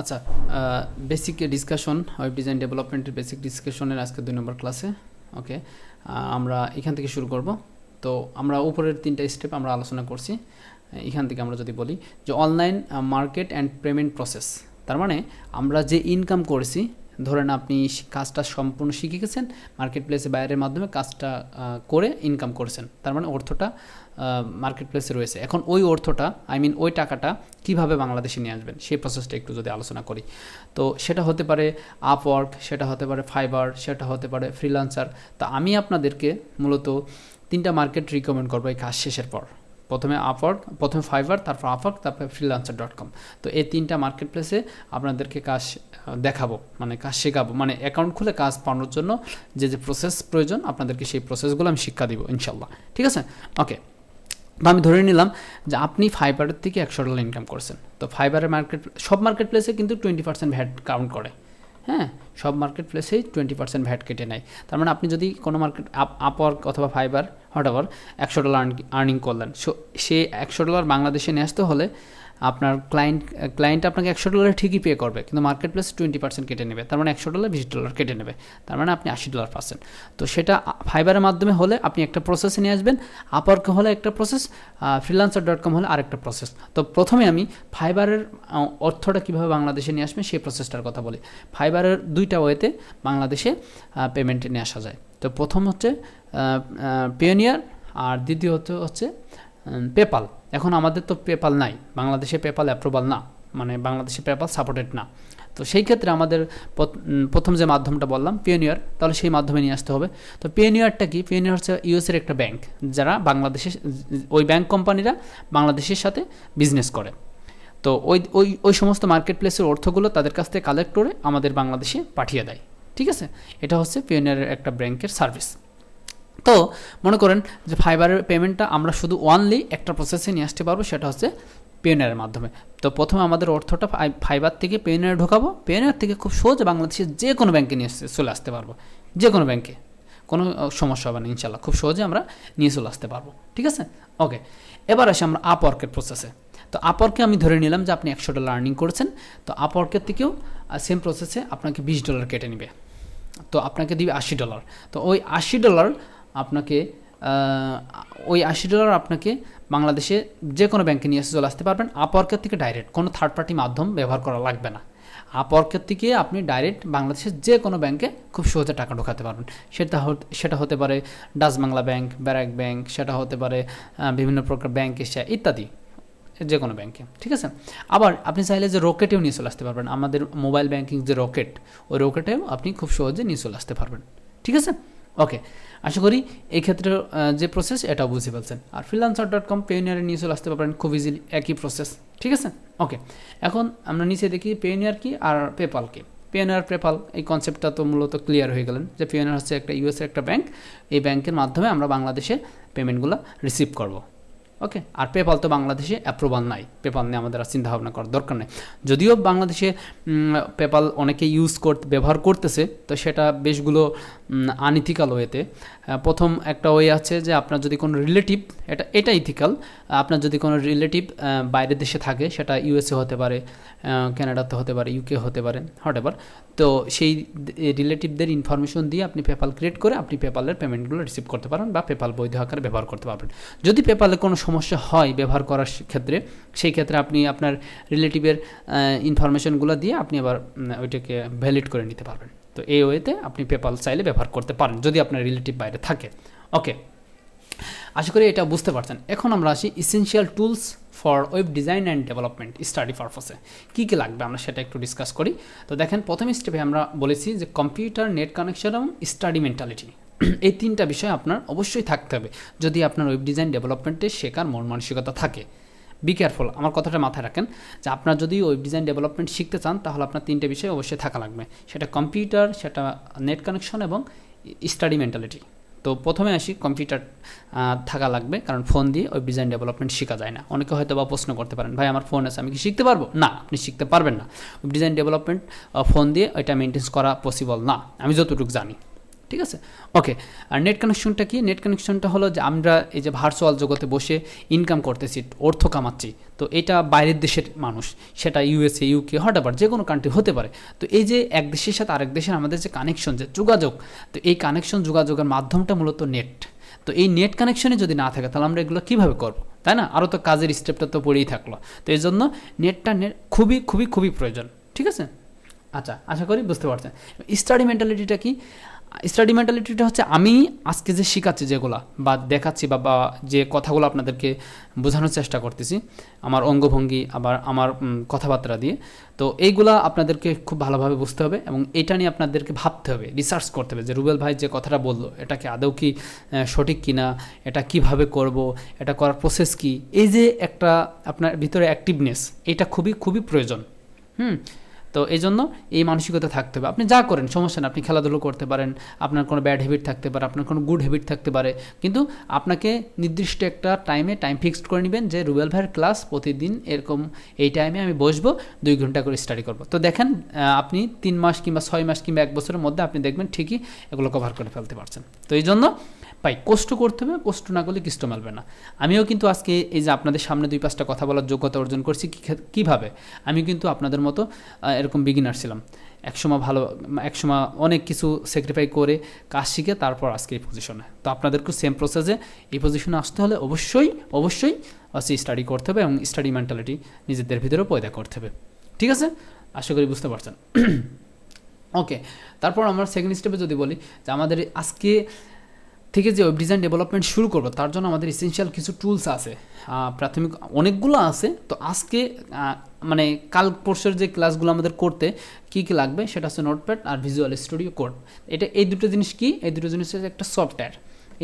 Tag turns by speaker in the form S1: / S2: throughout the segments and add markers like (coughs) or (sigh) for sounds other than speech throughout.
S1: আচ্ছা basic discussion web design ডেভেলপমেন্টের basic ডিসকাশনের আজকে দুই নম্বর ক্লাসে ওকে আমরা এখান থেকে শুরু করব। তো আমরা উপরের তিনটা স্টেপ আমরা আলোচনা করছি। এখান থেকে আমরা যদি বলি যে online market and payment process তার মানে আমরা যে ইনকাম করেছি ধরেন আপনি কাজটা সম্পূর্ণ শিখে গেছেন মার্কেট প্লেসে বাইরের মাধ্যমে কাজটা করে ইনকাম করেছেন। তার মানে অর্থটা মার্কেট প্লেসে রয়েছে। এখন ওই অর্থটা আই মিন ওই টাকাটা কীভাবে বাংলাদেশে নিয়ে আসবেন? সেই প্রসেসটা একটু যদি আলোচনা করি। তো সেটা হতে পারে আপওয়ার্ক সেটা হতে পারে ফাইবার সেটা হতে পারে ফ্রিলান্সার তা আমি আপনাদেরকে মূলত তিনটা মার্কেট রিকমেন্ড করব এই কাজ শেষের পর। প্রথমে আপওয়ার্ক প্রথমে ফাইবার তারপর আপওয়ার্ক তারপর ফ্রিলান্সার ডট কম তো এই তিনটা মার্কেট প্লেসে আপনাদেরকে কাজ দেখাবো মানে কাজ শেখাবো মানে অ্যাকাউন্ট খুলে কাজ পাওয়ানোর জন্য যে যে প্রসেস প্রয়োজন, আপনাদেরকে সেই প্রসেসগুলো আমি শিক্ষা দিব ইনশাল্লাহ ঠিক আছে? ওকে বা আমি ধরে নিলাম যে আপনি ফাইবারের থেকে একশো ডলার ইনকাম করছেন। তো ফাইবারের মার্কেট সব মার্কেট প্লেসে কিন্তু টোয়েন্টি পার্সেন্ট ভ্যাট কাউন্ট করে। হ্যাঁ সব মার্কেট প্লেসেই টোয়েন্টি পার্সেন্ট ভ্যাট কেটে নেয়। তার মানে আপনি যদি কোনো মার্কেট আপ আপওয়ার্ক অথবা ফাইবার এভার একশো ডলার আর্নিং করলেন। সো সে একশো ডলার বাংলাদেশে নিয়ে আসতে হলে আপনার ক্লায়েন্ট ক্লায়েন্ট আপনাকে একশো ডলার ঠিকই পে করবে, কিন্তু মার্কেট প্লেস টোয়েন্টি পার্সেন্ট কেটে নেবে। তার মানে একশো ডলার বিশ ডলার কেটে নেবে। তার মানে আপনি আশি ডলার পাচ্ছেন। তো সেটা ফাইবারের মাধ্যমে হলে আপনি একটা প্রসেসে নিয়ে আসবেন। আপওয়ার্ক হলে একটা প্রসেস ফ্রিলান্সার ডট কম হলে আরেকটা প্রসেস তো প্রথমে আমি ফাইবারের অর্থটা কীভাবে বাংলাদেশে নিয়ে আসবে সেই প্রসেসটার কথা বলি। ফাইবারের দুইটা ওয়েতে বাংলাদেশে পেমেন্টে নিয়ে আসা যায়। তো প্রথম হচ্ছে পিওনিয়ার আর দ্বিতীয়ত হচ্ছে পেপাল এখন আমাদের তো পেপাল নাই। বাংলাদেশে পেপাল অ্যাপ্রুভাল না। মানে বাংলাদেশে পেপাল সাপোর্টেড না। তো সেই ক্ষেত্রে আমাদের প্রথম যে মাধ্যমটা বললাম পিওনিয়ার তাহলে সেই মাধ্যমে নিয়ে আসতে হবে। তো পিওনিয়ারটা কি? পিওনিয়ার হচ্ছে ইউএসের একটা ব্যাংক যারা বাংলাদেশে, ওই ব্যাংক কোম্পানিরা বাংলাদেশের সাথে বিজনেস করে। তো ওই ওই ওই সমস্ত মার্কেট প্লেসের অর্থগুলো তাদের কাছ থেকে কালেক্ট করে আমাদের বাংলাদেশে পাঠিয়ে দেয়। ঠিক আছে? এটা হচ্ছে পিওনিয়ারের একটা ব্যাংকের সার্ভিস তো মনে করেন যে ফাইবারের পেমেন্টটা আমরা শুধু ওয়ানলি একটা প্রসেসে নিয়ে আসতে পারব, সেটা হচ্ছে পেনের মাধ্যমে। তো প্রথমে আমাদের অর্থটা ফাই- ফাইবার থেকে পেনের ঢোকাবো। পেনের থেকে খুব সহজে বাংলাদেশের যে কোনো ব্যাংকে নিয়ে চলে আসতে পারব। যে কোনো ব্যাংকে কোনো সমস্যা হবে না ইনশাল্লাহ খুব সহজে আমরা নিয়ে চলে আসতে পারব। ঠিক আছে? ওকে এবার আসি আমরা আপওয়ার্কের প্রসেসে তো আপওয়ার্কে আমি ধরে নিলাম যে আপনি একশো ডলার আর্নিং করেছেন। তো আপওয়ার্কের থেকেও সেম প্রসেসে আপনাকে বিশ ডলার কেটে নেবে। তো আপনাকে দিবে আশি ডলার তো ওই আশি ডলার আপনাকে ওই আশি ডলার আপনাকে বাংলাদেশে যে কোনো ব্যাংকে নিয়ে এসে চলে আসতে পারবেন। আপওয়ার্কের থেকে ডাইরেক্ট কোনো থার্ড পার্টি মাধ্যম ব্যবহার করা লাগবে না। আপওয়ার্কের থেকে আপনি ডাইরেক্ট বাংলাদেশের যে কোনো ব্যাংকে খুব সহজে টাকা ঢোকাতে পারবেন। সেটা সেটা হতে পারে Dutch Bangla bank BRAC bank সেটা হতে পারে বিভিন্ন প্রকার ব্যাংক এশিয়া ইত্যাদি যে কোনো ব্যাংকে ঠিক আছে? আবার আপনি চাইলে যে রকেটেও নিয়ে চলে আসতে পারবেন। আমাদের মোবাইল ব্যাংকিং যে রকেট ওই রকেটেও আপনি খুব সহজে নিয়ে চলে আসতে পারবেন। ঠিক আছে? ওকে আশা করি এই ক্ষেত্রে যে প্রসেস এটা বুঝে পারছেন। আর ফ্রিলান্সার ডট কম পেনিয়ারে নিয়ে চলে আসতে পারবেন, খুব ইজিলি একই প্রসেস ঠিক আছে? ওকে এখন আমরা নিচে দেখি পেনিয়ার কি আর পেপাল কি? পেনিয়ার পেপাল এই কনসেপ্টটা তো মূলত ক্লিয়ার হয়ে গেলেন যে পেনিয়ার হচ্ছে একটা ইউএসের একটা ব্যাংক এই ব্যাংকের মাধ্যমে আমরা বাংলাদেশে পেমেন্টগুলো রিসিভ করব। ওকে আর পেপাল তো বাংলাদেশে অ্যাপ্রুভাল নাই। পেপাল নিয়ে আমাদের আর চিন্তা ভাবনা করার দরকার নেই। যদিও বাংলাদেশে পেপাল অনেকে ইউজ করতে, ব্যবহার করতেছে, তো সেটা বেশগুলো আনইথিক্যাল ওয়েতে প্রথম একটা ওয়ে আছে যে আপনার যদি কোনো রিলেটিভ এটা এটা ইথিক্যাল আপনার যদি কোনো রিলেটিভ বাইরের দেশে থাকে, সেটা ইউএসএ হতে পারে ক্যানাডাতে হতে পারে ইউকে হতে পারে হট এভার তো সেই রিলেটিভদের ইনফরমেশন দিয়ে আপনি পেপাল ক্রিয়েট করে আপনি পেপালের পেমেন্টগুলো রিসিভ করতে পারেন বা পেপাল বৈধ আকারে ব্যবহার করতে পারবেন। যদি পেপালে কোনো সমস্যা হয় ব্যবহার করার ক্ষেত্রে, সেই ক্ষেত্রে আপনি আপনার রিলেটিভের ইনফরমেশনগুলো দিয়ে আপনি আবার ওইটাকে ভ্যালিড করে নিতে পারবেন। তো এই ওয়েতে আপনি পেপাল চাইলে ব্যবহার করতে পারেন, যদি আপনার রিলেটিভ বাইরে থাকে। ওকে আশা করি এটা বুঝতে পারছেন। এখন আমরা আসি essential tools for web design and development study পারপাসে কী কী লাগবে আমরা সেটা একটু ডিসকাস করি। তো দেখেন, প্রথম স্টেপে আমরা বলেছি যে কম্পিউটার নেট কানেকশন এবং স্টাডি মেন্টালিটি এই তিনটা বিষয় আপনার অবশ্যই থাকতে হবে, যদি আপনার ওয়েব ডিজাইন ডেভেলপমেন্টে শেখার মন মানসিকতা থাকে। বি কেয়ারফুল আমার কথাটা মাথায় রাখেন যে আপনার যদি ওয়েব ডিজাইন ডেভেলপমেন্ট শিখতে চান, তাহলে আপনার তিনটে বিষয় অবশ্যই থাকা লাগবে। সেটা কম্পিউটার সেটা নেট কানেকশন এবং স্টাডি মেন্টালিটি তো প্রথমে আসি কম্পিউটার থাকা লাগবে, কারণ ফোন দিয়ে ওয়েব ডিজাইন ডেভেলপমেন্ট শেখা যায় না। অনেকে হয়তো বা প্রশ্ন করতে পারেন, ভাই, আমার ফোন আছে, আমি কি শিখতে পারব? না, আপনি শিখতে পারবেন না। ওয়েব ডিজাইন ডেভেলপমেন্ট ফোন দিয়ে ওইটা মেনটেন্স করা পসিবল না। আমি যতটুকু জানি। ঠিক আছে? ওকে আর নেট কানেকশনটা কি? নেট কানেকশনটা হলো যে আমরা এই যে ভার্চুয়াল জগতে বসে ইনকাম করতেছি, অর্থ কামাচ্ছি। তো এটা বাইরের দেশের মানুষ, সেটা ইউএসএ ইউকে হট এভার যে কোনো কান্ট্রি হতে পারে। তো এই যে এক দেশের সাথে আরেক দেশের আমাদের যে কানেকশন যে যোগাযোগ, তো এই কানেকশন যোগাযোগের মাধ্যমটা মূলত নেট তো এই নেট কানেকশনে যদি না থাকে, তাহলে আমরা এগুলো কীভাবে করব? তাই না? আরও তো কাজের স্টেপটা তো পড়েই থাকল। তো এই জন্য নেটটা নেট খুবই খুবই খুবই প্রয়োজন। ঠিক আছে? আচ্ছা আশা করি বুঝতে পারছেন। স্টাডি মেন্টালিটিটা কি? স্টাডি মেন্টালিটিটা হচ্ছে আমি আজকে যে শেখাচ্ছি যেগুলা বা দেখাচ্ছি বা যে কথাগুলো আপনাদেরকে বোঝানোর চেষ্টা করতেছি, আমার অঙ্গভঙ্গি, আবার আমার কথাবার্তা দিয়ে, তো এইগুলা আপনাদেরকে খুব ভালোভাবে বুঝতে হবে এবং এটা নিয়ে আপনাদেরকে ভাবতে হবে রিসার্চ করতে হবে যে রুবেল ভাই যে কথাটা বলল, এটা কি আদৌ কি সঠিক কিনা এটা কীভাবে করব, এটা করার প্রসেস কি, এই যে একটা আপনার ভিতরে অ্যাক্টিভনেস এটা খুবই খুবই প্রয়োজন। হুম? তো এই জন্য এই মানসিকতা থাকতে হবে। আপনি যা করেন, সমস্যা না আপনি খেলাধুলো করতে পারেন, আপনার কোনো ব্যাড হ্যাবিট থাকতে পারে, আপনার কোনো গুড হ্যাবিট থাকতে পারে। কিন্তু আপনাকে নির্দিষ্ট একটা টাইমে টাইম ফিক্সড করে নেবেন যে, রুবেল ভাইয়ের ক্লাস প্রতিদিন এরকম এই টাইমে আমি বসবো, দুই ঘণ্টা করে স্টাডি করব। তো দেখেন আপনি তিন মাস কিংবা ছয় মাস কিংবা এক বছরের মধ্যে আপনি দেখবেন ঠিকই এগুলো কভার করে ফেলতে পারছেন। তো এই জন্য ভাই কষ্ট করতে হবে, কষ্ট না করলে কিষ্ট মেলবে না। আমিও কিন্তু আজকে এই যে আপনাদের সামনে দুই পাঁচটা কথা বলার যোগ্যতা অর্জন করছি কীভাবে? আমি কিন্তু আপনাদের মতো এরকম বিগিনার ছিলাম। একসময় ভালো, একসময় অনেক কিছু স্যাক্রিফাই করে কাজ শিখে তারপর আজকে এই পজিশনে তো আপনাদেরকে সেম প্রসেসে এই পজিশনে আসতে হলে অবশ্যই অবশ্যই হচ্ছে স্টাডি করতে হবে এবং স্টাডি মেন্টালিটি নিজেদের ভিতরেও পয়দা করতে হবে। ঠিক আছে? আশা করি বুঝতে পারছেন। (clears throat) ওকে তারপর আমরা সেকেন্ড স্টেপে যদি বলি যে আমাদের আজকে থেকে যে ওয়েব ডিজাইন ডেভেলপমেন্ট শুরু করব, তার জন্য আমাদের এসেনশিয়াল কিছু টুলস আছে। প্রাথমিক, অনেকগুলো আছে। তো আজকে মানে কাল পরশের যে ক্লাসগুলো আমাদের করতে, কি কি লাগবে সেটা হচ্ছে নোটপ্যাড আর ভিজুয়াল স্টুডিও কোড এটা, এই দুটো জিনিস কি? এই দুটো জিনিস হচ্ছে একটা সফটওয়্যার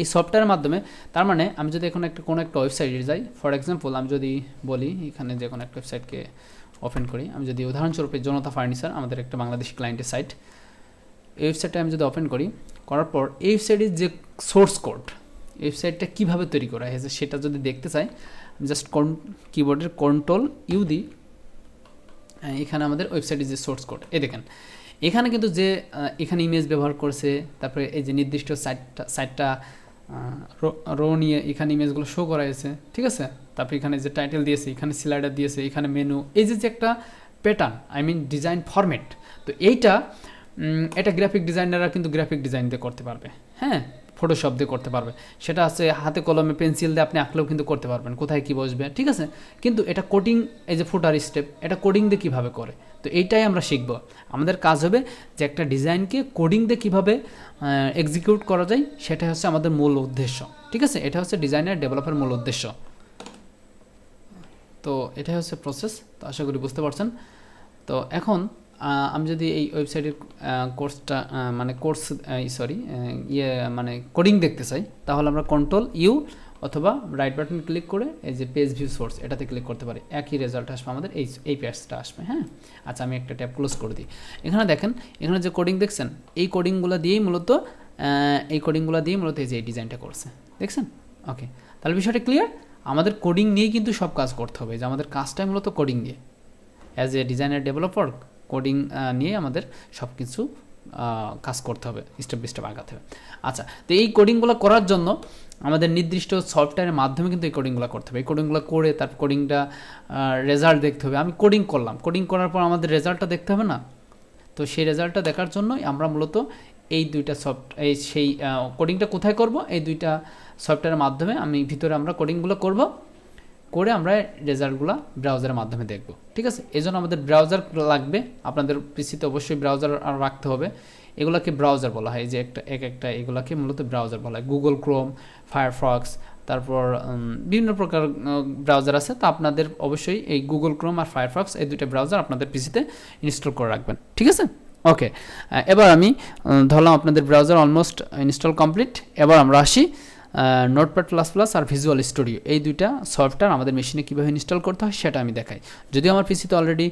S1: এই সফটওয়্যারের মাধ্যমে, তার মানে আমি যদি এখন একটা, কোনো একটা ওয়েবসাইটে যাই ফর এক্সাম্পল আমি যদি বলি, এখানে যে কোনো একটা ওয়েবসাইটকে ওপেন করি, আমি যদি উদাহরণস্বরূপ জনতা ফার্নিচার আমাদের একটা বাংলাদেশি ক্লায়েন্টের সাইট ওয়েবসাইটটা আমি যদি ওপেন করি, করার পর এই ওয়েবসাইটের যে সোর্স কোড ওয়েবসাইটটা কীভাবে তৈরি করা হয়েছে সেটা যদি দেখতে চাই জাস্ট কন কিবোর্ডের কন্ট্রোল ইউ দিই এখানে আমাদের ওয়েবসাইটের যে সোর্স কোড এ দেখেন। এখানে কিন্তু যে এখানে ইমেজ ব্যবহার করছে, তারপরে এই যে নির্দিষ্ট সাইটটা সাইটটা রো নিয়ে এখানে ইমেজগুলো শো করা হয়েছে, ঠিক আছে? তারপরে এখানে যে টাইটেল দিয়েছে, এখানে স্লাইডার দিয়েছে, এখানে মেনু এই যে যে একটা pattern I mean design format তো এইটা এটা গ্রাফিক ডিজাইনাররা কিন্তু গ্রাফিক ডিজাইন দিয়ে করতে পারবে। হ্যাঁ? ফটোশপ দিয়ে করতে পারবে। সেটা আছে হাতে কলমে পেন্সিল দিয়ে আপনি আঁকলেও কিন্তু করতে পারবেন, কোথায় কি বসবে, ঠিক আছে? কিন্তু এটা কোডিং এই যে ফুটার স্টেপ এটা কোডিং দিয়ে কীভাবে করে? তো এইটাই আমরা শিখব। আমাদের কাজ হবে যে একটা ডিজাইনকে কোডিং দিয়ে কীভাবে এক্সিকিউট করা যায় সেটা হচ্ছে আমাদের মূল উদ্দেশ্য, ঠিক আছে? এটা হচ্ছে ডিজাইনার ডেভেলপের মূল উদ্দেশ্য। তো এটাই হচ্ছে প্রসেস তো আশা করি বুঝতে পারছেন। তো এখন আমি যদি এই ওয়েবসাইটের কোর্সটা মানে কোর্স সরি ইয়ে মানে কোডিং দেখতে চাই, তাহলে আমরা কন্ট্রোল ইউ অথবা রাইট বাটন ক্লিক করে এই যে পেজ ভিউ সোর্স এটাতে ক্লিক করতে পারি। একই রেজাল্ট আসবে আমাদের, এই এই পেজটা আসবে হ্যাঁ? আচ্ছা আমি একটা ট্যাব ক্লোজ করে দিই। এখানে দেখেন, এখানে যে কোডিং দেখছেন, এই কোডিংগুলো দিয়েই মূলত এই কোডিংগুলো দিয়েই মূলত এই যে এই ডিজাইনটা করছে। দেখছেন? ওকে তাহলে বিষয়টা ক্লিয়ার আমাদের কোডিং নিয়েই কিন্তু সব কাজ করতে হবে, যে আমাদের কাজটাই মূলত কোডিং দিয়ে as a designer developer coding নিয়ে আমাদের সব কিছু কাজ করতে হবে স্টেপ বাই স্টেপ আগাতে হবে। আচ্ছা তো এই কোডিংগুলো করার জন্য আমাদের নির্দিষ্ট সফটওয়্যারের মাধ্যমে কিন্তু এই কোডিংগুলো করতে হবে। এই কোডিংগুলো করে তার কোডিংটা রেজাল্ট দেখতে হবে। আমি কোডিং করলাম। কোডিং করার পর আমাদের রেজাল্টটা দেখতে হবে না? তো সেই রেজাল্টটা দেখার জন্যই আমরা মূলত এই দুইটা সফট এই সেই কোডিংটা কোথায় করব? এই দুইটা সফটওয়্যারের মাধ্যমে আমি ভিতরে আমরা কোডিংগুলো করব। করে আমরা রেজাল্টগুলো ব্রাউজারের মাধ্যমে দেখব, ঠিক আছে? এই আমাদের ব্রাউজার লাগবে, আপনাদের পিসিতে অবশ্যই ব্রাউজার রাখতে হবে। এগুলোকে ব্রাউজার বলা হয় যে একটা, এক একটা এগুলোকে মূলত ব্রাউজার বলা হয়। গুগল ক্রোম ফায়ারফক্স তারপর বিভিন্ন প্রকার ব্রাউজার আছে। তা আপনাদের অবশ্যই এই গুগল ক্রোম আর ফায়ারফক্স এই দুইটা ব্রাউজার আপনাদের পিসিতে ইনস্টল করে রাখবেন, ঠিক আছে? ওকে এবার আমি ধরলাম আপনাদের ব্রাউজার অলমোস্ট ইনস্টল কমপ্লিট এবার আমরা আসি নোটপ্যাড প্লাস প্লাস আর ভিজুয়াল স্টুডিও এই দুইটা সফটওয়্যার আমাদের মেশিনে কীভাবে ইনস্টল করতে হয় সেটা আমি দেখাই। যদিও আমার পিসিতে অলরেডি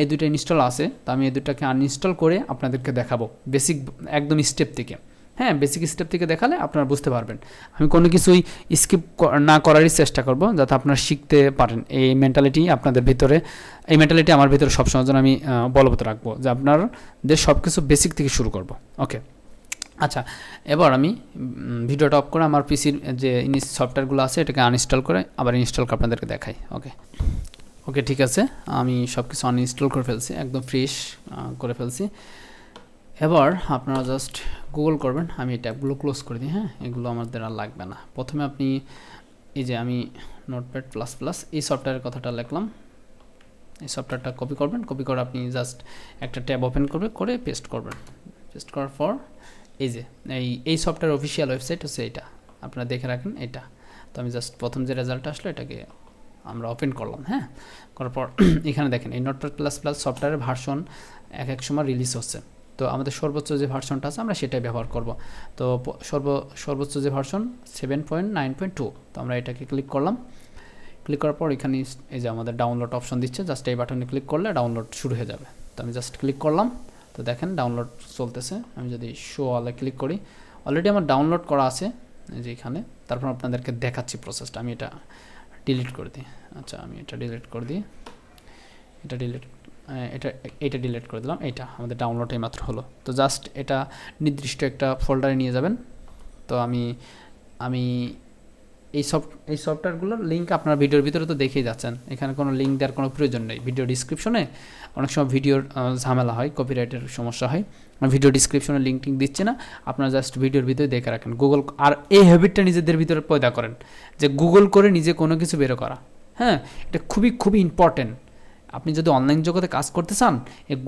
S1: এই দুইটা ইনস্টল আছে তো আমি এই দুটাকে আনইনস্টল করে আপনাদেরকে দেখাবো। বেসিক একদম স্টেপ থেকে। হ্যাঁ বেসিক স্টেপ থেকে দেখালে আপনারা বুঝতে পারবেন। আমি কোনো কিছুই স্কিপ না করারই চেষ্টা করব যাতে আপনারা শিখতে পারেন। এই মেন্টালিটি আপনাদের ভিতরে এই মেন্টালিটি আমার ভিতরে সবসময় যেন আমি আহ, বলবৎ রাখব যে আপনাদের সব কিছু বেসিক থেকে শুরু করব। ওকে আচ্ছা এবার আমি ভিডিওটা অফ করে আমার পিসির যে ইনিস সফটওয়্যারগুলো আছে এটাকে আনইনস্টল করে আবার ইনস্টল করে আপনাদেরকে দেখাই ওকে ওকে ঠিক আছে, আমি সব কিছু আনইনস্টল করে ফেলছি, একদম ফ্রেশ করে ফেলছি। এবার আপনারা জাস্ট গুগল করবেন, আমি এই ট্যাবগুলো ক্লোজ করে দিই হ্যাঁ? এগুলো আমাদের আর লাগবে না। প্রথমে আপনি এই যে আমি নোটপ্যাড প্লাস প্লাস এই সফটওয়্যারের কথাটা লিখলাম। এই সফটওয়্যারটা কপি করবেন কপি করে আপনি জাস্ট একটা ট্যাব ওপেন করবে, করে পেস্ট করবেন। পেস্ট করার পর এই যে, এই এই সফটওয়্যার অফিসিয়াল ওয়েবসাইট হচ্ছে এটা। আপনারা দেখে রাখেন এটা। তো আমি জাস্ট প্রথম যে রেজাল্ট আসলো, এটাকে আমরা ওপেন করলাম হ্যাঁ? করার পর (clears throat) এখানে দেখেন, এই নোটপ্যাড প্লাস প্লাস সফটওয়্যারের ভার্সন এক এক সময় রিলিজ হচ্ছে। তো আমাদের সর্বোচ্চ যে ভার্সনটা আছে, আমরা সেটাই ব্যবহার করব। তো সর্ব, সর্বোচ্চ যে version seven point nine point two তো আমরা এটাকে ক্লিক করলাম। ক্লিক করার পর এখানে এই যে আমাদের ডাউনলোড অপশন দিচ্ছে জাস্ট এই বাটনে ক্লিক করলে ডাউনলোড শুরু হয়ে যাবে। তো আমি জাস্ট ক্লিক করলাম। তো দেখেন ডাউনলোড চলতেছে। আমি যদি শো অলে ক্লিক করি অলরেডি আমার ডাউনলোড করা আছে যে এখানে। তারপর আপনাদেরকে দেখাচ্ছি প্রসেসটা আমি এটা ডিলিট করে দিই। আচ্ছা আমি এটা ডিলিট করে দিই। এটা ডিলিট এটা এটা ডিলিট করে দিলাম। এটা আমাদের ডাউনলোড মাত্র হলো। তো জাস্ট এটা নির্দিষ্ট একটা ফোল্ডারে নিয়ে যাবেন। তো আমি আমি এই সফট এই সফটওয়্যারগুলোর লিঙ্ক আপনার ভিডিওর ভিতরে তো দেখেই যাচ্ছেন। এখানে কোনো লিঙ্ক দেওয়ার কোনো প্রয়োজন নেই। ভিডিও ডিসক্রিপশনে অনেক সময় ভিডিওর ঝামেলা হয় কপিরাইটের সমস্যা হয়। ভিডিও ডিসক্রিপশনে লিঙ্ক টিঙ্ক দিচ্ছে না। আপনারা জাস্ট ভিডিওর ভিতরে দেখে রাখেন। গুগল আর এই হ্যাবিটটা নিজেদের ভিতরে পয়দা করেন যে গুগল করে নিজে কোনো কিছু বের করা। হ্যাঁ এটা খুবই খুবই ইম্পর্টেন্ট আপনি যদি অনলাইন জগতে কাজ করতে চান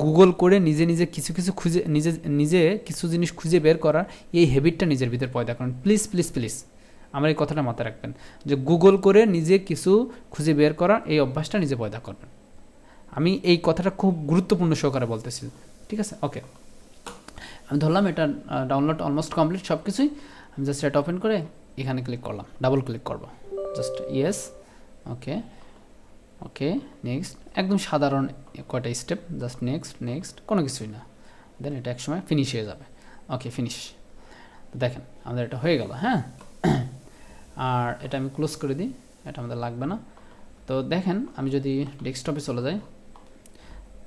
S1: গুগল করে নিজে নিজে কিছু কিছু খুঁজে, নিজে নিজে কিছু জিনিস খুঁজে বের করার এই হ্যাবিটটা নিজের ভিতরে পয়দা করেন। প্লিজ প্লিজ প্লিজ আমার এই কথাটা মাথায় রাখবেন। যে গুগল করে নিজে কিছু খুঁজে বের করার এই অভ্যাসটা নিজে পয়দা করবেন। আমি এই কথাটা খুব গুরুত্বপূর্ণ সহকারে বলতেছি। ঠিক আছে? ওকে আমি ধরলাম এটা ডাউনলোড অলমোস্ট কমপ্লিট সব কিছুই আমি জাস্ট এটা ওপেন করে এখানে ক্লিক করলাম। ডাবল ক্লিক করব। Just yes okay okay next একদম সাধারণ কয়টা স্টেপ জাস্ট নেক্সট নেক্সট কোনো কিছুই না। দেন এটা একসময় ফিনিশ হয়ে যাবে। ওকে ফিনিশ দেখেন, আমাদের এটা হয়ে গেল হ্যাঁ? আর এটা আমি ক্লোজ করে দিই, এটা আমাদের লাগবে না। তো দেখেন, আমি যদি ডেস্কটপে চলে যাই,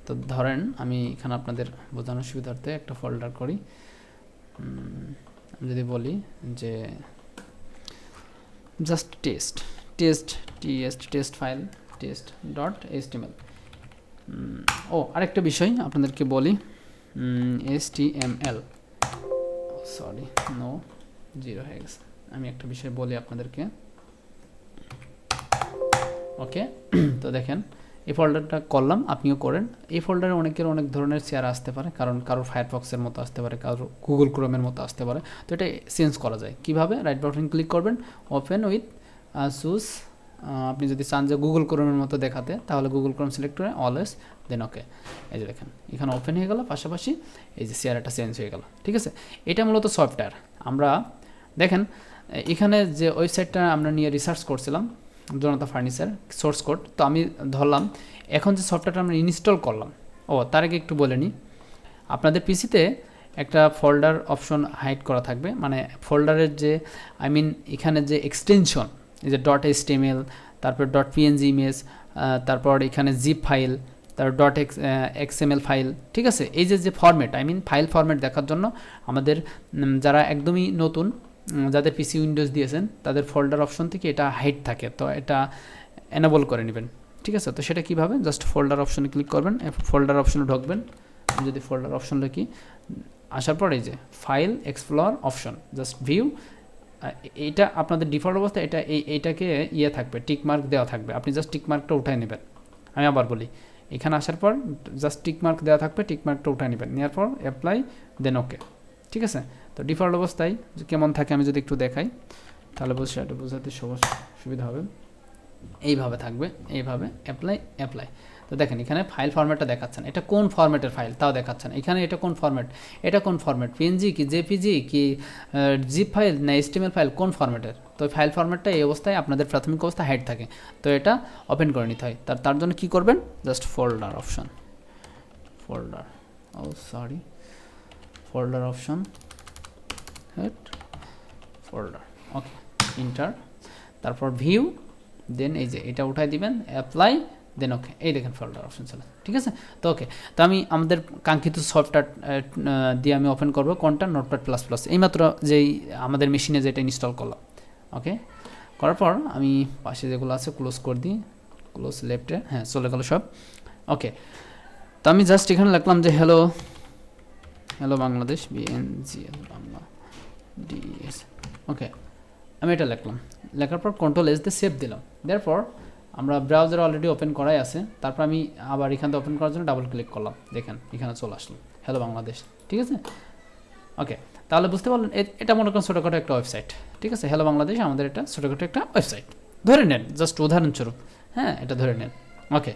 S1: তো ধরেন আমি এখানে আপনাদের বোঝানোর সুবিধার্থে একটা ফোল্ডার করি। আমি যদি বলি যে just test test TS test file test dot HTML ও, আরেকটা বিষয় আপনাদেরকে বলি। S T M L sorry no zero হয়ে গেছে। আমি একটা বিষয় বলি আপনাদেরকে। ওকে? তো দেখেন, এই ফোল্ডারটা করলাম, আপনিও করেন। এই ফোল্ডারে অনেকের অনেক ধরনের শেয়ার আসতে পারে, কারণ কারোর ফায়ারফক্সের মতো আসতে পারে, কারোর গুগল ক্রোমের মতো আসতে পারে। তো এটা চেঞ্জ করা যায়। কীভাবে? রাইট বাটন ক্লিক করবেন ওপেন উইথ সুস আপনি যদি চান যে গুগল ক্রোমের মতো দেখাতে, তাহলে গুগল ক্রোম সিলেক্ট করে অলওয়েজ দেন ওকে এই যে দেখেন, এখানে ওপেন হয়ে গেল, পাশাপাশি এই যে শেয়ারটা চেঞ্জ হয়ে গেল। ঠিক আছে? এটা মূলত সফটওয়্যার আমরা দেখেন এখানে যে ওয়েবসাইটটা আমরা নিয়ে রিসার্চ করছিলাম, জনতা ফার্নিচার সোর্স কোড তো আমি ধরলাম, এখন যে সফটওয়্যারটা আমরা ইনস্টল করলাম, ও, তার আগে একটু বলে নিই আপনাদের পিসিতে একটা ফোল্ডার অপশন হাইড করা থাকবে মানে ফোল্ডারের যে আই মিন এখানে যে এক্সটেনশন এই যে. ডট এস টেমেল তারপর. ডট পিএনজি ইমেজ তারপর এখানে জিপ ফাইল তারপর. ডট এক্স এক্সএমএল ফাইল ঠিক আছে? এই যে যে format I mean file format দেখার জন্য আমাদের যারা একদমই নতুন যাদের পিসি উইন্ডোজ দিয়েছেন, তাদের ফোল্ডার অপশন থেকে এটা হাইড থাকে। তো এটা এনেবল করে নেবেন। ঠিক আছে? তো সেটা কীভাবে? জাস্ট ফোল্ডার অপশনে ক্লিক করবেন ফোল্ডার অপশনে ঢুকবেন। যদি ফোল্ডার অপশন লিখি আসার পর এই যে file explore option just view এইটা আপনাদের ডিফল্ট অবস্থা, এটা এই এইটাকে ইয়ে থাকবে টিক মার্ক দেওয়া থাকবে। আপনি জাস্ট টিক মার্কটা উঠায় নেবেন। আমি আবার বলি, এখানে আসার পর জাস্ট টিক মার্ক দেওয়া থাকবে টিক মার্কটা উঠায় নেবেন। নেওয়ার পর অ্যাপ্লাই দেন ওকে ঠিক আছে? তো ডিফল্ট অবস্থায় যে কেমন থাকে আমি যদি একটু দেখাই, তাহলে বলছি এটা বোঝাতে সুবিধা হবে। এইভাবে থাকবে, এইভাবে অ্যাপ্লাই অ্যাপ্লাই তো দেখেন, এখানে ফাইল ফরম্যাটটা দেখাচ্ছেন এটা কোন ফরম্যাটের ফাইল তাও দেখাচ্ছেন এখানে এটা কোন ফরম্যাট এটা কোন ফরম্যাট পিএনজি কি জেপিজি কি জিপ ফাইল না এসটিএমএল ফাইল কোন ফরম্যাটের তো ফাইল ফরম্যাটটা এই অবস্থায় আপনাদের প্রাথমিক অবস্থা হাইড থাকে। তো এটা ওপেন করে নিতে হয়। তার তার জন্য কি করবেন? জাস্ট ফোল্ডার অপশন ফোল্ডার ও sorry folder option head folder okay enter তারপর ভিউ দেন এই যে এটা উঠাই দিবেন অ্যাপ্লাই দেন ওকে এই দেখেন ফোল্ডার অপশন চলে, ঠিক আছে? তো ওকে তো আমি আমাদের কাঙ্ক্ষিত সফটওয়্যার দিয়ে আমি ওপেন করব, কোনটা? নোটপ্যাড প্লাস প্লাস এইমাত্র যেই আমাদের মেশিনে যেটা ইনস্টল করলাম ওকে করার পর আমি পাশে যেগুলো আছে ক্লোজ করে দিই ক্লোজ লেফটে হ্যাঁ চলে গেল সব ওকে তো আমি জাস্ট এখানে লিখলাম যে hello hello Bangladesh BNGL Bangla DS okay আমি এটা লিখলাম। লেখার পর কন্ট্রোল এস দিয়ে সেভ দিলাম। দেওয়ার পর আমরা ব্রাউজার অলরেডি ওপেন করাই আছে। তারপর আমি আবার এখান ওপেন করার জন্য ডাবল ক্লিক করলাম। দেখেন, এখানে চলে আসলো। হ্যালো বাংলাদেশ ঠিক আছে? ওকে তাহলে বুঝতে পারলেন এটা মনে করেন ছোটোখাটো একটা ওয়েবসাইট ঠিক আছে? হ্যালো বাংলাদেশ আমাদের এটা ছোটোখাটো একটা ওয়েবসাইট ধরে নেন জাস্ট উদাহরণস্বরূপ। হ্যাঁ এটা ধরে নেন। ওকে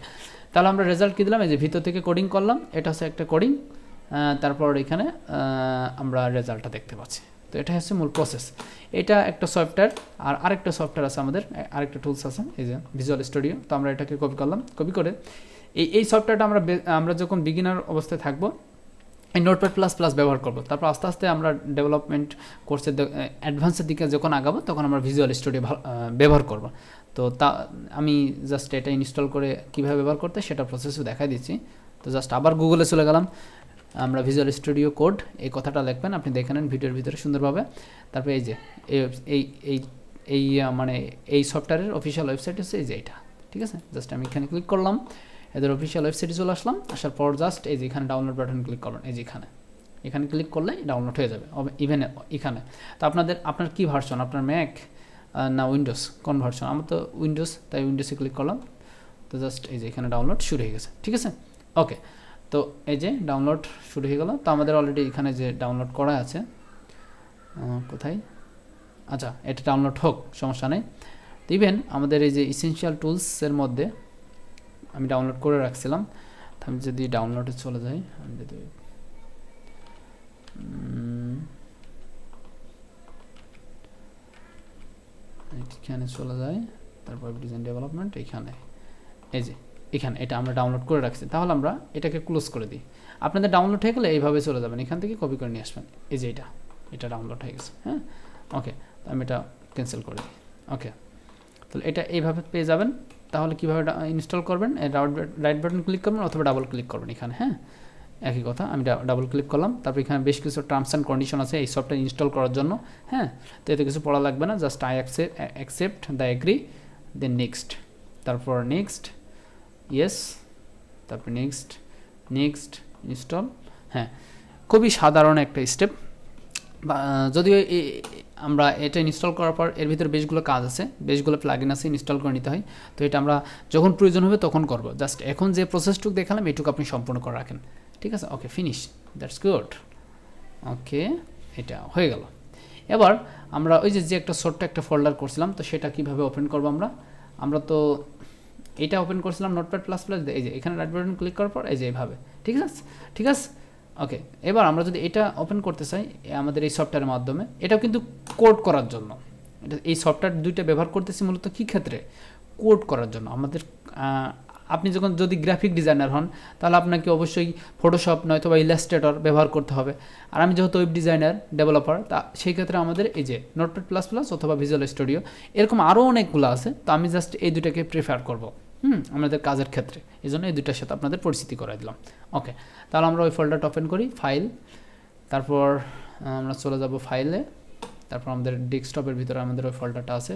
S1: তাহলে আমরা রেজাল্ট কী দিলাম? এই যে ভিতর থেকে কোডিং করলাম। এটা হচ্ছে একটা কোডিং তারপর এখানে আমরা রেজাল্টটা দেখতে পাচ্ছি। তো এটা হচ্ছে মূল প্রসেস এটা একটা সফটওয়্যার আর আরেকটা সফটওয়্যার আছে আমাদের, আরেকটা টুলস আছে, এই যে ভিজুয়াল স্টুডিও তো আমরা এটাকে কপি করলাম কপি করে এই এই সফটওয়্যারটা আমরা আমরা যখন বিগিনার অবস্থায় থাকব, এই নোটপ্যাড প্লাস প্লাস ব্যবহার করব। তারপর আস্তে আস্তে আমরা ডেভেলপমেন্ট কোর্সের অ্যাডভান্সের দিকে যখন আগাবো, তখন আমরা ভিজুয়াল স্টুডিও ব্যবহার করব। তো তা, আমি জাস্ট এটা ইনস্টল করে কীভাবে ব্যবহার করতে সেটা প্রসেসও দেখাই দিচ্ছি। তো জাস্ট আবার গুগলে চলে গেলাম। আমরা ভিজুয়াল স্টুডিও কোড এই কথাটা লিখবেন, আপনি দেখে নেন ভিডিওর ভিতরে সুন্দরভাবে। তারপরে এই যে, এই এই এই মানে এই সফটওয়্যারের অফিসিয়াল ওয়েবসাইট হচ্ছে এই যে এটা ঠিক আছে? জাস্ট আমি এখানে ক্লিক করলাম, এদের অফিসিয়াল ওয়েবসাইটে চলে আসলাম, আসার পর জাস্ট এই যে এখানে ডাউনলোড বাটন ক্লিক করবেন এই যে এখানে। এখানে ক্লিক করলে ডাউনলোড হয়ে যাবে ইভেন এখানে। তো আপনাদের, আপনার কি ভার্সন আপনার ম্যাক না উইন্ডোজ কোন ভার্সন আমার তো উইন্ডোজ তাই উইন্ডোজে ক্লিক করলাম। তো জাস্ট এই যে এখানে ডাউনলোড শুরু হয়ে গেছে, ঠিক আছে? ওকে তো এই যে ডাউনলোড শুরু হয়ে গেল। তো আমাদের অলরেডি এখানে যে ডাউনলোড করা আছে কোথায়? আচ্ছা এটা ডাউনলোড হোক, সমস্যা নেই। তো ইভেন আমাদের এই যে ইসেনশিয়াল টুলসের মধ্যে আমি ডাউনলোড করে রাখছিলাম। আমি যদি ডাউনলোডে চলে যাই, আমি যদি এখানে চলে যায় তারপর ডিজাইন ডেভেলপমেন্ট এখানে। এই যে এখানে, এটা আমরা ডাউনলোড করে রাখছি। তাহলে আমরা এটাকে ক্লোজ করে দিই। আপনাদের ডাউনলোড হয়ে গেলে এইভাবে চলে যাবেন। এখান থেকে কপি করে নিয়ে আসবেন। এই যে এটা এটা ডাউনলোড হয়ে গেছে হ্যাঁ? ওকে আমি এটা ক্যান্সেল করে দিই। ওকে তাহলে এটা এইভাবে পেয়ে যাবেন। তাহলে কীভাবে ইনস্টল করবেন? রাইট বাটন ক্লিক করবেন অথবা ডাবল ক্লিক করবেন এখানে হ্যাঁ? একই কথা, আমি ডাবল ক্লিক করলাম। তারপর এখানে বেশ কিছু টার্মস অ্যান্ড কন্ডিশন আছে এই সফটওয়্যার ইনস্টল করার জন্য হ্যাঁ? তো এতে কিছু পড়া লাগবে না। Just I accept the agree then next তারপর নেক্সট ইয়েস তারপর নেক্সট নেক্সট ইনস্টল হ্যাঁ খুবই সাধারণ একটা স্টেপ যদিও আমরা এটা ইনস্টল করার পর এর ভিতরে বেশগুলো কাজ আছে, বেশগুলো প্লাগইন আছে ইনস্টল করে নিতে হয়। তো এটা আমরা যখন প্রয়োজন হবে তখন করব। জাস্ট এখন যে প্রসেসটুকু দেখালাম, এটুকু আপনি সম্পূর্ণ করে রাখেন। ঠিক আছে? Okay finish that's good okay এটা হয়ে গেল। এবার আমরা ওই যে যে একটা ছোট্ট একটা ফোল্ডার করছিলাম, তো সেটা কীভাবে ওপেন করব আমরা? আমরা তো এটা ওপেন করছিলাম নোটপ্যাড প্লাস প্লাস এই যে এখানে রাইট বাটন ক্লিক করার পর এই যে এইভাবে, ঠিক আছে? ঠিক আছে? ওকে এবার আমরা যদি এটা ওপেন করতে চাই আমাদের এই সফটওয়্যারের মাধ্যমে, এটাও কিন্তু কোড করার জন্য। এটা এই সফটওয়্যার দুইটা ব্যবহার করতেছি মূলত কী ক্ষেত্রে? কোড করার জন্য। আমাদের আপনি যখন যদি গ্রাফিক ডিজাইনার হন, তাহলে আপনাকে অবশ্যই ফটোশপ নয়তো বা ইলাস্ট্রেটর ব্যবহার করতে হবে। আর আমি যেহেতু ওয়েব ডিজাইনার ডেভেলপার তা সেই ক্ষেত্রে আমাদের এই যে নোটপ্যাড প্লাস প্লাস অথবা ভিজুয়াল স্টুডিও এরকম আরও অনেকগুলো আছে, তো আমি জাস্ট এই দুটাকে প্রিফার করব। হুম, আমাদের কাজের ক্ষেত্রে। এই জন্য এই দুটার সাথে আপনাদের পরিচিতি করাই দিলাম। ওকে তাহলে আমরা ওই ফোল্ডারটা ওপেন করি ফাইল তারপর আমরা চলে যাব ফাইলে তারপর আমাদের ডেস্কটপের ভিতরে আমাদের ওই ফোল্ডারটা আছে।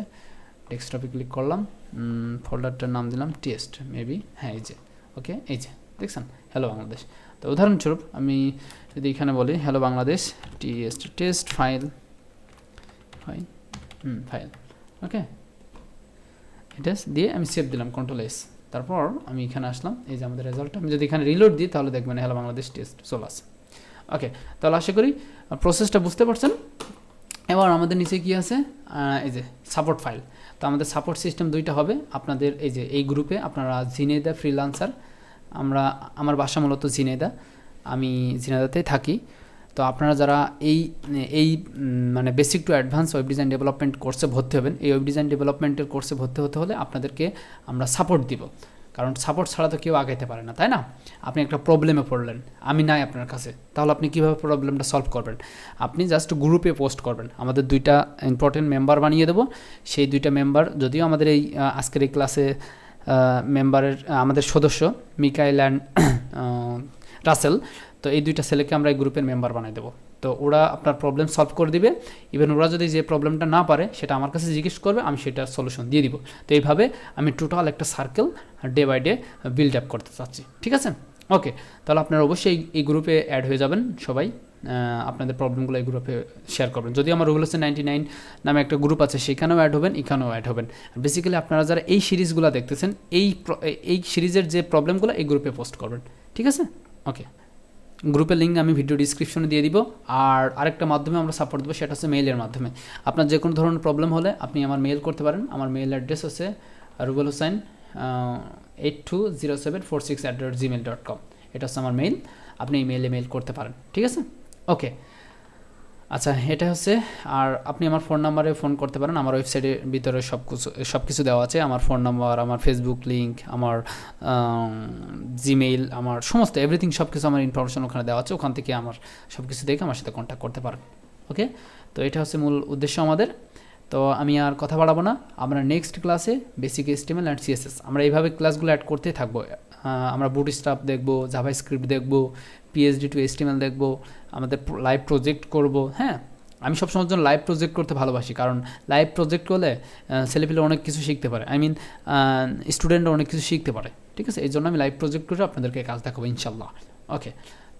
S1: ডেস্কটপে ক্লিক করলাম ফোল্ডারটার নাম দিলাম টেস্ট মেবি হ্যাঁ এই যে ওকে এই যে, দেখছেন? হ্যালো বাংলাদেশ তো উদাহরণস্বরূপ, আমি যদি এখানে বলি hello Bangladesh test test file file hmm file okay এটা দিয়ে আমি সেভ দিলাম কন্ট্রোল এস তারপর আমি এখানে আসলাম, এই যে আমাদের রেজাল্ট আমি যদি এখানে রিলোড দিই, তাহলে দেখবেন হ্যালো বাংলাদেশ টেস্ট চলে আসে ওকে তাহলে আশা করি প্রসেসটা বুঝতে পারছেন। এবার আমাদের নিচে কি আছে? এই যে সাপোর্ট ফাইল তো আমাদের সাপোর্ট সিস্টেম দুইটা হবে। আপনাদের এই যে এই গ্রুপে আপনারা জিনেদা ফ্রিলান্সার আমরা, আমার বাসা মূলত জিনেদা আমি জিনেদাতেই থাকি। তো আপনারা যারা এই এই মানে basic to advance web design development কোর্সে ভর্তি হবেন, এই ওয়েব ডিজাইন ডেভেলপমেন্টের কোর্সে ভর্তি হতে হলে আপনাদেরকে আমরা সাপোর্ট দিব। কারণ সাপোর্ট ছাড়া তো কেউ আগাইতে পারে না, তাই না? আপনি একটা প্রবলেমে পড়লেন, আমি নাই আপনার কাছে, তাহলে আপনি কীভাবে প্রবলেমটা সলভ করবেন? আপনি জাস্ট গ্রুপে পোস্ট করবেন, আমাদের দুইটা ইম্পর্টেন্ট মেম্বার বানিয়ে দেবো, সেই দুইটা মেম্বার যদিও আমাদের এই আজকের এই ক্লাসে মেম্বারের আমাদের সদস্য, মিকাইল অ্যান্ড (coughs) রাসেল তো এই দুইটা ছেলেকে আমরা এই গ্রুপের মেম্বার বানাই দেবো। তো ওরা আপনার প্রবলেম সলভ করে দিবে। ইভেন ওরা যদি যে প্রবলেমটা না পারে, সেটা আমার কাছে জিজ্ঞেস করবে, আমি সেটার সলিউশন দিয়ে দিব। তো এইভাবে আমি টোটাল একটা circle day by day build up করতে চাচ্ছি। ঠিক আছে? ওকে তাহলে আপনারা অবশ্যই এই গ্রুপে অ্যাড হয়ে যাবেন সবাই। আপনাদের প্রবলেমগুলো এই গ্রুপে শেয়ার করবেন। যদি আমার রুবেল হোসেন নাইনটি নাইন নামে একটা গ্রুপ আছে, সেখানেও অ্যাড হবেন, এখানেও অ্যাড হবেন। বেসিক্যালি আপনারা যারা এই সিরিজগুলো দেখতেছেন, এই এই সিরিজের যে প্রবলেমগুলো এই গ্রুপে পোস্ট করবেন। ঠিক আছে? ওকে গ্রুপের লিঙ্ক আমি ভিডিও ডিসক্রিপশনে দিয়ে দিব। আর আরেকটা মাধ্যমে আমরা সাপোর্ট দেবো, সেটা হচ্ছে মেইলের মাধ্যমে। আপনার যে কোনো ধরনের প্রবলেম হলে আপনি আমার মেইল করতে পারেন। আমার মেইল অ্যাড্রেস হচ্ছে Rubel Hossain eight two zero seven four six at dot Gmail dot com এটা হচ্ছে আমার মেইল আপনি এই মেইলে মেইল করতে পারেন। ঠিক আছে? ওকে আচ্ছা এটা হচ্ছে, আর আপনি আমার ফোন নাম্বারে ফোন করতে পারেন। আমার ওয়েবসাইটের ভিতরে সব কিছু সব কিছু দেওয়া আছে। আমার ফোন নাম্বার আমার ফেসবুক লিঙ্ক আমার জিমেইল আমার সমস্ত এভরিথিং সব কিছু আমার ইনফরমেশন ওখানে দেওয়া আছে। ওখান থেকে আমার সব কিছু দেখে আমার সাথে কন্ট্যাক্ট করতে পারেন। ওকে তো এটা হচ্ছে মূল উদ্দেশ্য আমাদের। তো আমি আর কথা বাড়াবো না। আমরা নেক্সট ক্লাসে বেসিক এস্টিমেল অ্যান্ড সিএসএস আমরা এইভাবে ক্লাসগুলো অ্যাড করতেই থাকব। আমরা বুট স্টাফ দেখব জাভা স্ক্রিপ্ট দেখব পিএইচডি টু এস্টিমেল দেখব, আমাদের লাইভ প্রজেক্ট করব হ্যাঁ? আমি সবসময় জন্য লাইভ প্রজেক্ট করতে ভালোবাসি, কারণ লাইভ প্রজেক্ট করলে ছেলেপিলে অনেক কিছু শিখতে পারে। আই মিন স্টুডেন্টরা অনেক কিছু শিখতে পারে, ঠিক আছে? এই জন্য আমি লাইভ প্রজেক্ট করে আপনাদেরকে কাজ দেখাবো, ইনশাল্লাহ। ওকে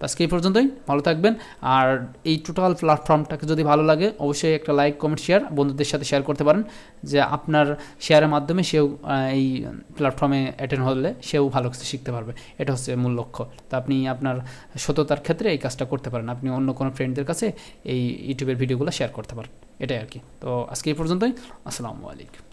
S1: আজকে এই পর্যন্তই, ভালো থাকবেন। আর এই টোটাল প্ল্যাটফর্মটাকে যদি ভালো লাগে, অবশ্যই একটা লাইক কমেন্ট শেয়ার বন্ধুদের সাথে শেয়ার করতে পারেন, যে আপনার শেয়ারের মাধ্যমে সেও এই প্ল্যাটফর্মে অ্যাটেন্ড হলে সেও ভালো কিছু শিখতে পারবে। এটা হচ্ছে মূল লক্ষ্য। তো আপনি আপনার সততার ক্ষেত্রে এই কাজটা করতে পারেন। আপনি অন্য কোনো ফ্রেন্ডদের কাছে এই ইউটিউবের ভিডিওগুলো শেয়ার করতে পারেন। এটাই আর কি। তো আজকে এই পর্যন্তই। আসসালামু আলাইকুম।